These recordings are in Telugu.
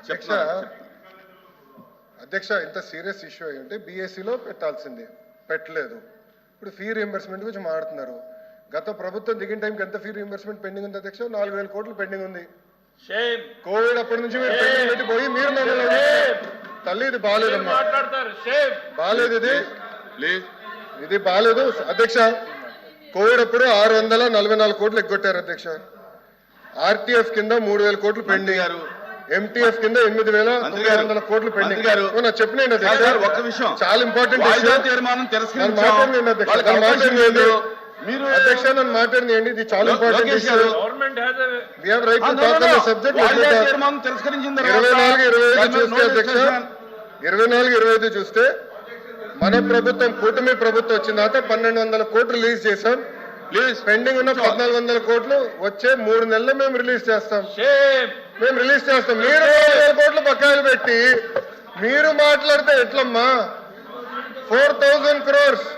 అధ్యక్ష అధ్యక్ష ఇంత సీరియస్ ఇష్యూ ఉంటే బీఎస్సీలో పెట్టాల్సింది. పెట్టలేదు. ఇప్పుడు ఫీ రీఎంబర్స్మెంట్ గురించి మాట్లాడుతున్నారు. గత ప్రభుత్వం దిగిన టైంకి ఎంత ఫీ రీఎంబర్స్మెంట్ పెండింగ్ ఉంది అధ్యక్ష? నాలుగు వేల కోట్లు పెండింగ్ ఉంది. షేమ్ కోవిడ్ అప్పటి నుంచి మీరు పెండింగ్ పోయి మీరు మమ్మల్ని అడుగుతున్నారు. తల్లి ఇది బాగాలేదమ్మా షేమ్ బాగాలేదు ఇది. ఇది బాగాలేదు అధ్యక్ష కోవిడ్ అప్పుడు ఆరు వందల నలభై నాలుగు కోట్లు ఎగ్గొట్టారు అధ్యక్ష. ఆర్టీఎఫ్ కింద మూడు వేల కోట్లు పెండింగ్ గారు. ఎంటీఎఫ్ కింద ఎనిమిది వేల తొమ్మిది. వందల కోట్లు పెండింగ్ ఒక్క విషయం. చాలా ఇంపార్టెంట్ తీర్మానం. మీరు అధ్యక్ష నన్ను ఇది చాలా important issue we have right to talk on. The subject తీర్మానం తిరస్కరించిన తర్వాత మీద చూస్తే no అధ్యక్ష. discussion. ఇరవై నాలుగు ఇరవై ఐదు చూస్తే మన ప్రభుత్వం కూటమి ప్రభుత్వం వచ్చిన తర్వాత పన్నెండు వందల కోట్లు రిలీజ్ చేశాం. పెండింగ్ ఉన్న పద్నాలుగు వందల కోట్లు వచ్చే మూడు నెలలు మేము రిలీజ్ చేస్తాం. మేము రిలీజ్ చేస్తాం. మీరు కోట్లు బకాయిలు పెట్టి మీరు మాట్లాడితే ఎట్లమ్మా? ఫోర్ థౌజండ్ క్రోర్స్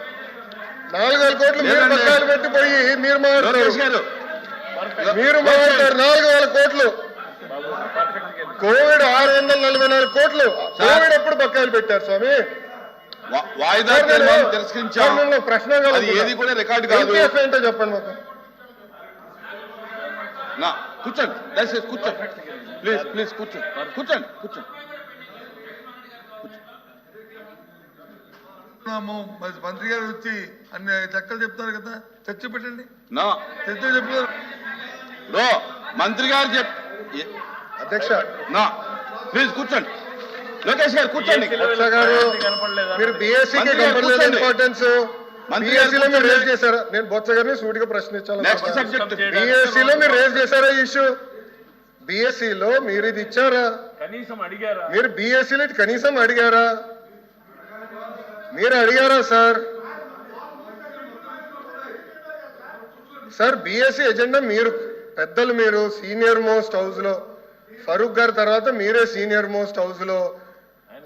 నాలుగు వేల కోట్లు మీరు. బకాయిలు పెట్టి పోయి మీరు గారు. మీరు మాట్లాడారు. నాలుగు వేల కోట్లు. కోవిడ్ ఆరు వందల నలభై నాలుగు కోట్లు. కోవిడ్ ఎప్పుడు బకాయిలు పెట్టారు స్వామి? వాయిదా తీర్మానం సార్, తిరస్కరించాం. నేను ప్రశ్న అది ఏది కూడా రికార్డు కాదు. ఏంటో చెప్పండి మాకు. నా కూర్చోండి. దయచేసి కూర్చోండి. ప్లీజ్ ప్లీజ్ కూర్చోండి. కూర్చోండి కూర్చోండి. మరి మంత్రి గారు వచ్చి అన్ని లెక్కలు చెప్తారు కదా చర్చ పెట్టండి. నా. చర్చ చెప్తారు రో మంత్రి గారు చెప్ అధ్యక్ష. నా. ప్లీజ్ కూర్చోండి. లోకేష్ గారు కూర్చోండి. మీరు బీఎస్సీకి కనపడలేదు. ఇంపార్టెన్స్ మంత్రి బీఎస్సీలో మీరు రేజ్. చేశారా? నేను బొత్స గారిని సూటిగా సబ్జెక్ట్ బీఎస్సీలో మీరు రేజ్ చేశారా ఇష్యూ బీఎస్సీలో మీరు ఇది ఇచ్చారా? కనీసం అడిగారా? మీరు బీఎస్సీలో ఇది కనీసం అడిగారా? మీరు అడిగారా సార్? సార్ బీఎస్సీ ఎజెండా మీరు పెద్దలు మీరు సీనియర్ మోస్ట్ హౌస్లో. ఫరూక్ గారి తర్వాత మీరే సీనియర్ మోస్ట్ హౌస్లో.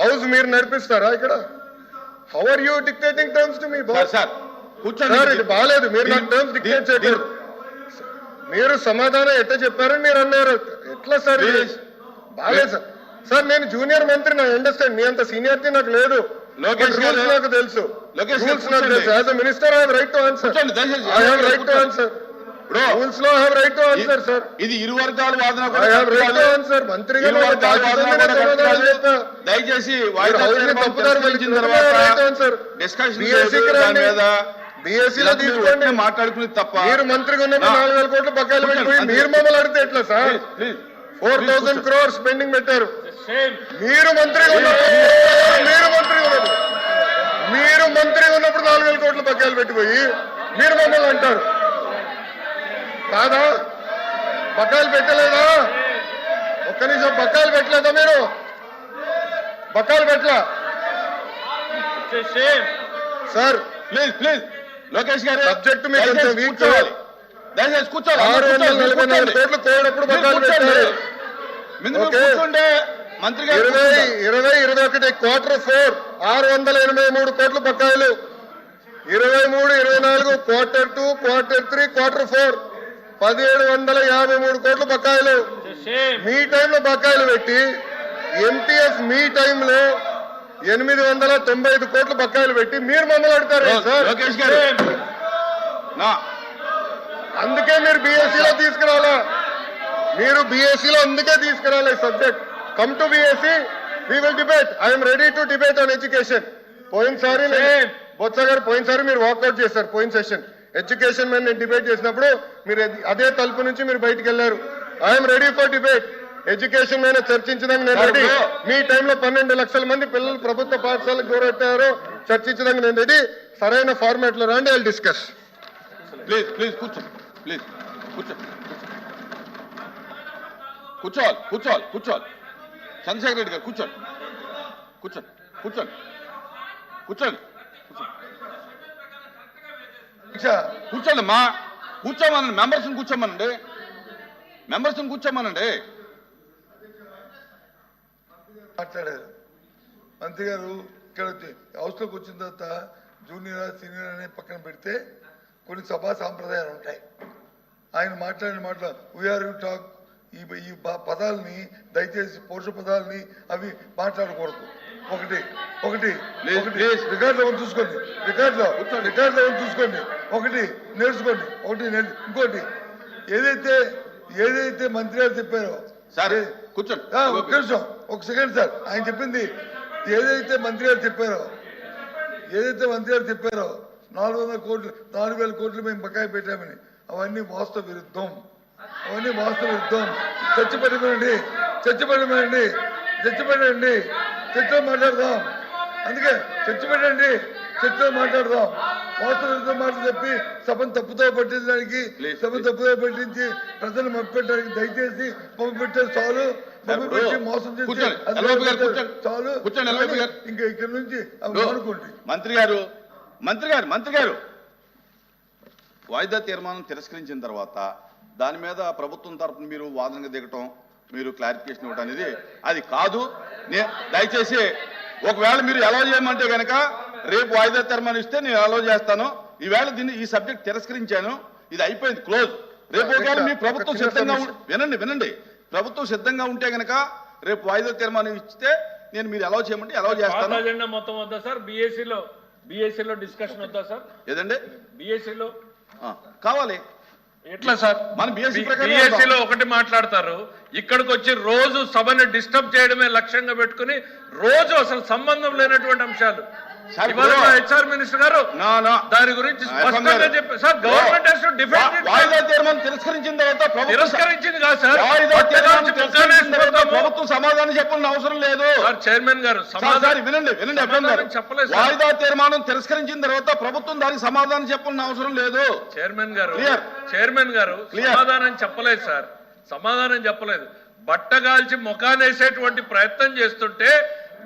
హౌస్ మీరు నడిపిస్తారా ఇక్కడ? How are you dictating terms to me sir boss sir కూర్చోండి. ఇది బాగాలేదు. మీరు నాకు టర్మ్స్ డిక్టేట్ చేయకూడదు మీరు సమాధానం ఎట్లా చెప్పారని మీరు అన్నారు. ఎట్లా సార్. బాగాలేదు సార్ సార్ నేను జూనియర్ మంత్రి నా అండర్స్టాండ్ మీ అంత సీనియారిటీ నాకు లేదు. లోకేష్ రూల్స్ నాకు తెలుసు. రూల్స్ నాకు. తెలుసు. As a minister I have right to answer. I have right to. Answer. రూల్స్లో have right to answer sir ఇది ఇరు వర్గాల వాదన I have right to answer కూడా చెప్పా. కాదు. దయచేసి వాయిదా తప్పుదారి పట్టించిన తర్వాత రైట్ ఆన్సర్ డిస్కషన్ దాని మీద తప్ప మీరు మంత్రిగా ఉన్నప్పుడు నాలుగు వేల కోట్లు బకాయిలు పెట్టిపోయి. మీరు మమ్మల్ని ఎట్లా sir four thousand crores pending పెట్టారు. మీరు మంత్రిగా ఉన్నప్పుడు మీరు మంత్రిగా ఉన్నప్పుడు మీరు మంత్రిగా ఉన్నప్పుడు నాలుగు వేల కోట్లు బకాయిలు పెట్టిపోయి మీరు మమ్మల్ని అంటారు. కాదా? బకాయిలు పెట్టలేదా? ఒక్క నిమిషం బకాయిలు పెట్టలేదా మీరు? బకాయిలు పెట్టలా? Sir please please. లోకేష్ గారు Subject మీకు. కూర్చోవాలి. దయచేసి కూర్చోవాలి. ఆరు వందల నలభై నాలుగు. కోట్లు కోడప్పుడు బకాయిలు. పెట్టారు. కూర్చుంటే మంత్రి గారు ఇరవై. ఇరవై ఇరవై ఒకటి క్వార్టర్ ఫోర్ ఆరు వందల ఎనభై మూడు కోట్ల బకాయిలు. ఇరవై మూడు ఇరవై నాలుగు quarter two quarter three quarter four పదిహేడు వందల యాభై మూడు కోట్ల బకాయిలు. మీ టైంలో బకాయిలు పెట్టి ఎంటీఎఫ్ మీ టైంలో ఎనిమిది వందల తొంభై ఐదు కోట్ల బకాయిలు పెట్టి మీరు మమ్మల్ని అడతారు లో- సార్? లోకేష్ గారు. నా. అందుకే మీరు బీఎస్సీలో తీసుకురావాలా? మీరు బీఎస్సీలో అందుకే తీసుకురావాలి subject come to BSc we will debate I'm ready to debate on education పోయినసారి బొత్స గారు పోయినసారి మీరు వాకౌట్ చేశారు పోయిన సెషన్ ఎడ్యుకేషన్ మీద నేను డిబేట్ చేసినప్పుడు మీరు అది- తలుపు నుంచి మీరు బయటికి వెళ్ళారు. I'm ready for debate education మీద చర్చించడానికి నేను రెడీ. మీ టైంలో పన్నెండు లక్షల మంది పిల్లలు ప్రభుత్వ పాఠశాలకు గౌరవెట్టారు చర్చించడానికి నేను రెడీ సరైన ఫార్మాట్లో రండి ఐ డిస్కస్ ప్లీజ్ ప్లీజ్ కూర్చో. ప్లీజ్ కూర్చో. కూర్చోవాలి కూర్చోవాలి కూర్చోవాలి. చంద్రశేఖర్ రెడ్డి గారు కూర్చోండి. కూర్చోండి కూర్చోండి. కూర్చోండి. అధ్యక్ష కూర్చోండి అమ్మా కూర్చోమనండి మెంబర్స్ని కూర్చోమనండి. మెంబర్స్ని కూర్చోమనండి. మాట్లాడారు. మంత్రి గారు ఇక్కడ హౌస్లోకి వచ్చిన తర్వాత జూనియర్ సీనియర్ అనే పక్కన పెడితే కొన్ని సభా సాంప్రదాయాలు ఉంటాయి. ఆయన మాట్లాడిన మాటలు వీఆర్ యూ టాక్ ఈ ఈ పదాలని దయచేసి పౌరుష పదాలని అవి మాట్లాడకూడదు. ఒకటి ఒకటి. రికార్డులో ఉంది చూసుకోండి. రికార్డులో రికార్డులో ఉంది చూసుకోండి. ఒకటి నేర్చుకోండి. ఒకటి ఇంకోటి. ఏదైతే ఏదైతే మంత్రి గారు చెప్పారో సార్ కూర్చోండి. ఆ, ఒక్క నిమిషం ఒక సెకండ్ సార్. ఆయన చెప్పింది ఏదైతే మంత్రి గారు చెప్పారో ఏదైతే మంత్రి గారు చెప్పారో నాలుగు వందల కోట్లు నాలుగు వేల కోట్లు మేము బకాయి పెట్టామని అవన్నీ వాస్తవ విరుద్ధం. అవన్నీ వాస్తవ విరుద్ధం. పెట్టమనండి చర్చ పెట్టండి చర్చలో మాట్లాడదాం. అందుకే చర్చ పెట్టండి. చర్చలో మాట్లాడదాం. వాస్తవ విరుద్ధం మాటలు చెప్పి సభను తప్పుతో పట్టించడానికి సభను please. తప్పుదో పట్టించి ప్రజలు మప్పెట్టడానికి దయచేసి మప్పు పెట్టారు చాలు. మంత్రి గారు మంత్రి గారు మంత్రి గారు. వాయిదా తీర్మానం తిరస్కరించిన తర్వాత దాని మీద ప్రభుత్వం తరపున మీరు వాదనగా దిగటం మీరు క్లారిఫికేషన్ ఇవ్వటం అనేది అది కాదు. నే దయచేసి ఒకవేళ మీరు ఎలా చేయమంటే కనుక రేపు వాయిదా తీర్మానం ఇస్తే నేను ఎలా చేస్తాను. ఈవేళ దీన్ని ఈ సబ్జెక్ట్ తిరస్కరించాను. ఇది అయిపోయింది క్లోజ్ రేపు ఒకవేళ మీ ప్రభుత్వం సిద్ధంగా వినండి వినండి. ప్రభుత్వం సిద్ధంగా ఉంటే కనుక రేపు వాయిదా తీర్మానం ఇస్తే నేను మీరు ఎలా చేయమంటే ఎలా చేస్తాను. అజెండా మొత్తం వద్దా సార్? బీఎస్సీలో బీఎస్సీలో డిస్కషన్ వద్దా సార్? ఏదండి? బీఎస్సీలో ఆ, కావాలి. ఎట్లా సార్? మన BSc ప్రకారం బీఎస్సీలో ఒకటి మాట్లాడతారు. ఇక్కడికి వచ్చి రోజు సభని డిస్టర్బ్ చేయడమే లక్ష్యంగా పెట్టుకుని రోజు అసలు సంబంధం లేనటువంటి అంశాలు. హెచ్ఆర్ మినిస్టర్ గారు దాని గురించి స్పష్టంగా చెప్పారు సార్ గవర్నమెంట్ తీర్మానం తిరస్కరించిన తర్వాత తిరస్కరించింది కాదు సార్. ప్రభుత్వం సమాధానం చెప్పాల్సిన అవసరం లేదు. చైర్మన్ గారు వినండి వినండి చెప్పలేదు. వాయిదా తీర్మానం తిరస్కరించిన తర్వాత ప్రభుత్వం దానికి సమాధానం చెప్పాల్సిన అవసరం లేదు. చైర్మన్ గారు. చైర్మన్ గారు. సమాధానం చెప్పలేదు సార్. సమాధానం చెప్పలేదు. బట్టగాల్చి ముఖానేసేటువంటి ప్రయత్నం చేస్తుంటే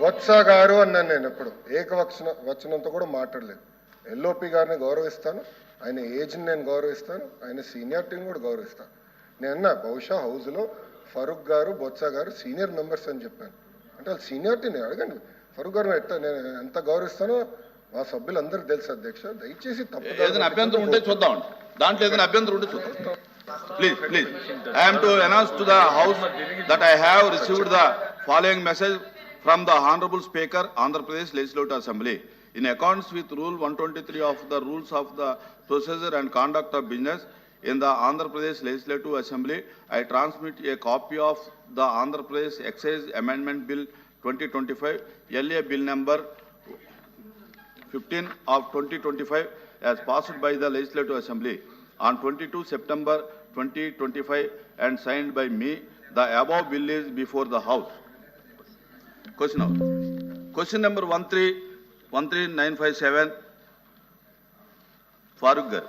బొత్స గారు అన్నాను నేను ఎప్పుడు. ఏకవచన వచనంతో కూడా మాట్లాడలేదు. ఎల్ఓపి గారిని గౌరవిస్తాను. ఆయన ఏజ్ని నేను గౌరవిస్తాను. ఆయన సీనియారిటీని కూడా గౌరవిస్తాను. నేను అన్నా బహుశా హౌస్లో ఫరూక్ గారు బొత్స గారు సీనియర్ మెంబర్స్ అని చెప్పాను. అంటే వాళ్ళు సీనియారిటీని అడగండి ఫరూక్ గారు ఎట్ట నేను ఎంత గౌరవిస్తానో మా సభ్యులందరికీ తెలుసు అధ్యక్ష. దయచేసి తప్పు ఏదైనా అభ్యంతరం ఉంటే చూద్దామండి దాంట్లో ఏదైనా అభ్యంతరం ఉంటే చూద్దాం. Please please I'm to announce to the house that I have received the following message from the Honorable Speaker, Andhra Pradesh Legislative Assembly. In accordance with Rule 123 of the Rules of the Procedure and Conduct of Business in the Andhra Pradesh Legislative Assembly, I transmit a copy of the Andhra Pradesh Excise Amendment Bill 2025, LA Bill number 15 of 2025 as passed by the Legislative Assembly on 22 September 2025 and signed by me. The above bill is before the House. Question question number one three one three nine five seven Farooq garu